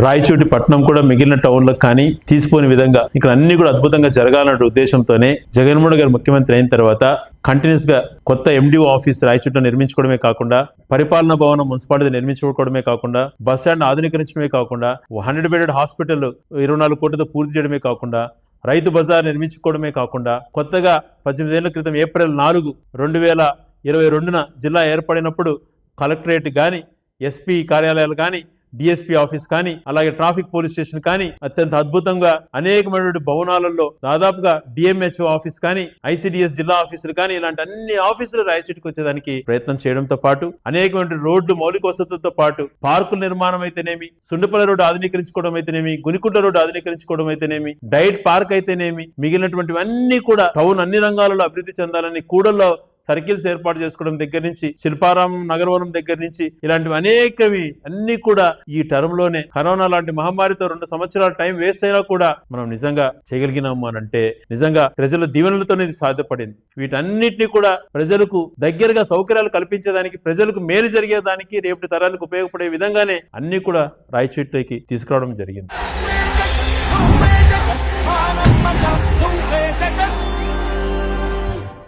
రాయచోటి పట్టణం కూడా మిగిలిన టౌన్లకు కానీ తీసిపోని విధంగా ఇక్కడ అన్ని కూడా అద్భుతంగా జరగాలన్న ఉద్దేశంతోనే జగన్మోహన్ గారు ముఖ్యమంత్రి అయిన తర్వాత కంటిన్యూస్గా కొత్త ఎండిఓ ఆఫీస్ రాయచోటిలో నిర్మించుకోవడమే కాకుండా పరిపాలనా భవనం మున్సిపాలిటీ నిర్మించుకోవడమే కాకుండా బస్ స్టాండ్ ఆధునీకరించడమే కాకుండా హండ్రెడ్ బెడెడ్ హాస్పిటల్ ఇరవై నాలుగు కోట్లతో పూర్తి చేయడమే కాకుండా రైతు బజార్ నిర్మించుకోవడమే కాకుండా కొత్తగా పద్దెనిమిది ఏళ్ళ క్రితం ఏప్రిల్ నాలుగు రెండు వేల ఇరవై రెండున జిల్లా ఏర్పడినప్పుడు కలెక్టరేట్ కానీ ఎస్పీ కార్యాలయాలు కానీ డిఎస్పీ ఆఫీస్ కానీ అలాగే ట్రాఫిక్ పోలీస్ స్టేషన్ కానీ అత్యంత అద్భుతంగా అనేకమైనటువంటి భవనాలలో దాదాపుగా డిఎంహెచ్ఓ ఆఫీస్ కానీ ఐసిడిఎస్ జిల్లా ఆఫీసులు కానీ ఇలాంటి అన్ని ఆఫీసులు రాయచీటికి వచ్చేదానికి ప్రయత్నం చేయడంతో పాటు అనేకమైన రోడ్లు మౌలిక వసతులతో పాటు పార్కుల నిర్మాణం అయితేనేమి సుండపల్లి రోడ్డు ఆధునీకరించుకోవడం అయితేనేమి గునికుంట రోడ్డు ఆధునీకరించుకోవడం అయితేనేమి డైట్ పార్క్ అయితేనేమి మిగిలినటువంటివన్నీ కూడా టౌన్ అన్ని రంగాలలో అభివృద్ధి చెందాలని కూడల్లో సర్కిల్స్ ఏర్పాటు చేసుకోవడం దగ్గర నుంచి శిల్పారామం నగరవనం దగ్గర నుంచి ఇలాంటివి అనేకవి అన్ని కూడా ఈ టర్మ్లోనే కరోనా లాంటి మహమ్మారితో రెండు సంవత్సరాల టైం వేస్ట్ అయినా కూడా మనం నిజంగా చేయగలిగినాము అని అంటే నిజంగా ప్రజల దీవెనలతోనే ఇది సాధ్యపడింది. వీటన్నిటిని కూడా ప్రజలకు దగ్గరగా సౌకర్యాలు కల్పించేదానికి ప్రజలకు మేలు జరిగేదానికి రేపటి తరాలకు ఉపయోగపడే విధంగానే అన్ని కూడా రాయచూట్లోకి తీసుకురావడం జరిగింది.